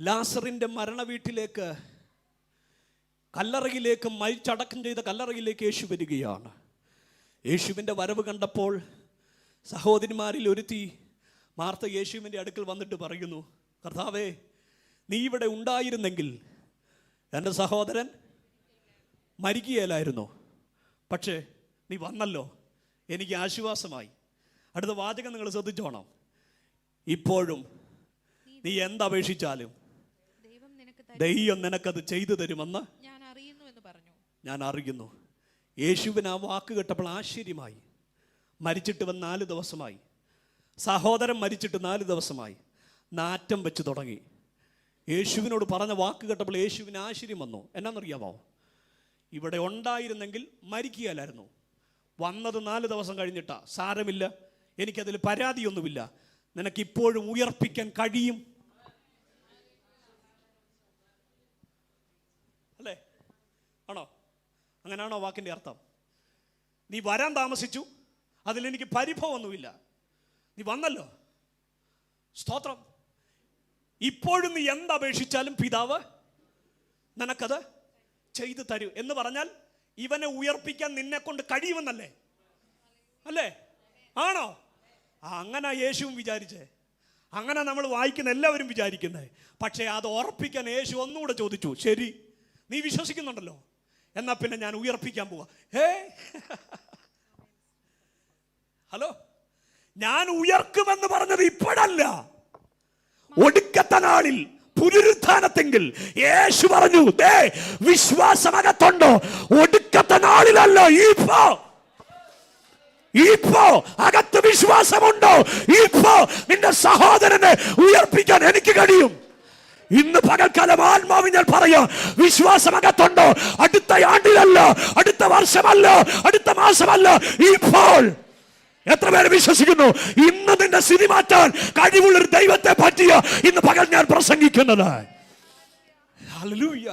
ലാസറിന്റെ മരണ വീട്ടിലേക്ക് കല്ലറയിലേക്ക് മരിച്ചടക്കം ചെയ്ത കല്ലറയിലേക്ക് യേശു വരികയാണ്. യേശുവിന്റെ വരവ് കണ്ടപ്പോൾ സഹോദരിമാരിൽ ഒരുത്തി മാർത്ത യേശുവിന്റെ അടുക്കൽ വന്നിട്ട് പറയുന്നു കർത്താവേ നീ ഇവിടെ ഉണ്ടായിരുന്നെങ്കിൽ എന്റെ സഹോദരൻ മരിക്കുകയില്ലായിരുന്നു. പക്ഷേ നീ വന്നല്ലോ. എനിക്ക് ആശ്വാസമായി. അടുത്ത വാചകം നിങ്ങൾ ശ്രദ്ധിച്ചോണം. ഇപ്പോഴും നീ എന്തപേക്ഷിച്ചാലും ദൈവം നിനക്കത് ചെയ്തു തരുമെന്ന് ഞാൻ അറിയുന്നു എന്ന് പറഞ്ഞു. ഞാൻ അറിയുന്നു യേശുവിന് ആ വാക്ക് കേട്ടപ്പോൾ ആശ്ചര്യമായി. മരിച്ചിട്ട് വന്ന് നാല് ദിവസമായി. സഹോദരൻ മരിച്ചിട്ട് നാല് ദിവസമായി. നാറ്റം വെച്ച് തുടങ്ങി. യേശുവിനോട് പറഞ്ഞ വാക്ക് കേട്ടപ്പോൾ യേശുവിന് ആശ്ചര്യം വന്നു. എന്നാണെന്നറിയാമോ ഇവിടെ ഉണ്ടായിരുന്നെങ്കിൽ മരിക്കുകയല്ലായിരുന്നു. വന്നത് നാല് ദിവസം കഴിഞ്ഞിട്ടാ. സാരമില്ല. എനിക്കതിൽ പരാതിയൊന്നുമില്ല. നിനക്കിപ്പോഴും ഉയർപ്പിക്കാൻ കഴിയും അല്ലേ ആണോ അങ്ങനെയാണോ വാക്കിന്റെ അർത്ഥം? നീ വരാൻ താമസിച്ചു അതിലെനിക്ക് പരിഭവമൊന്നുമില്ല. നീ വന്നല്ലോ. സ്തോത്രം. ഇപ്പോഴും നീ എന്തപേക്ഷിച്ചാലും പിതാവ് നിനക്കത് ചെയ്തു തരൂ എന്ന് പറഞ്ഞാൽ ഇവനെ ഉയർപ്പിക്കാൻ നിന്നെ കൊണ്ട് കഴിയുമെന്നല്ലേ? അല്ലേ? ആണോ? അങ്ങനെ യേശുവും വിചാരിച്ചേ. അങ്ങനെ നമ്മൾ വായിക്കുന്ന എല്ലാവരും വിചാരിക്കുന്നത് പക്ഷേ അത് ഉറപ്പിക്കാൻ യേശു ഒന്നുകൂടെ ചോദിച്ചു. ശരി. നീ വിശ്വസിക്കുന്നുണ്ടല്ലോ. എന്നാ പിന്നെ ഞാൻ ഉയർപ്പിക്കാൻ പോവാ. Hey hello. ഞാൻ ഉയർക്കുമെന്ന് പറഞ്ഞത് ഇപ്പോഴല്ല. ഒടുക്കത്ത നാളിൽ പുനരുത്ഥാനത്തെങ്കിൽ യേശു പറഞ്ഞു ദേ വിശ്വാസമകത്തുണ്ടോ? ഒടുക്കത്തെ നാളിലല്ല ഇപ്പോ ഇപ്പോ അകത്ത് വിശ്വാസമുണ്ടോ? ഇപ്പോ നിന്റെ സഹോദരനെ ഉയർപ്പിക്കാൻ എനിക്ക് കഴിയും. ഇന്ന് പകൽക്കാലം ആത്മാവ് ഞാൻ പറയാ. വിശ്വാസമകത്തുണ്ടോ? അടുത്ത ആണ്ടിലല്ല അടുത്ത വർഷമല്ല അടുത്ത മാസമല്ല ഇപ്പോൾ. എത്ര പേര് വിശ്വസിക്കുന്നു? ഇന്ന് നിന്റെ സ്ഥിതി മാറ്റാൻ കഴിവുള്ളൊരു ദൈവത്തെ പറ്റിയ ഇന്ന് പകൽ ഞാൻ പ്രസംഗിക്കുന്നത് ഹല്ലേലൂയ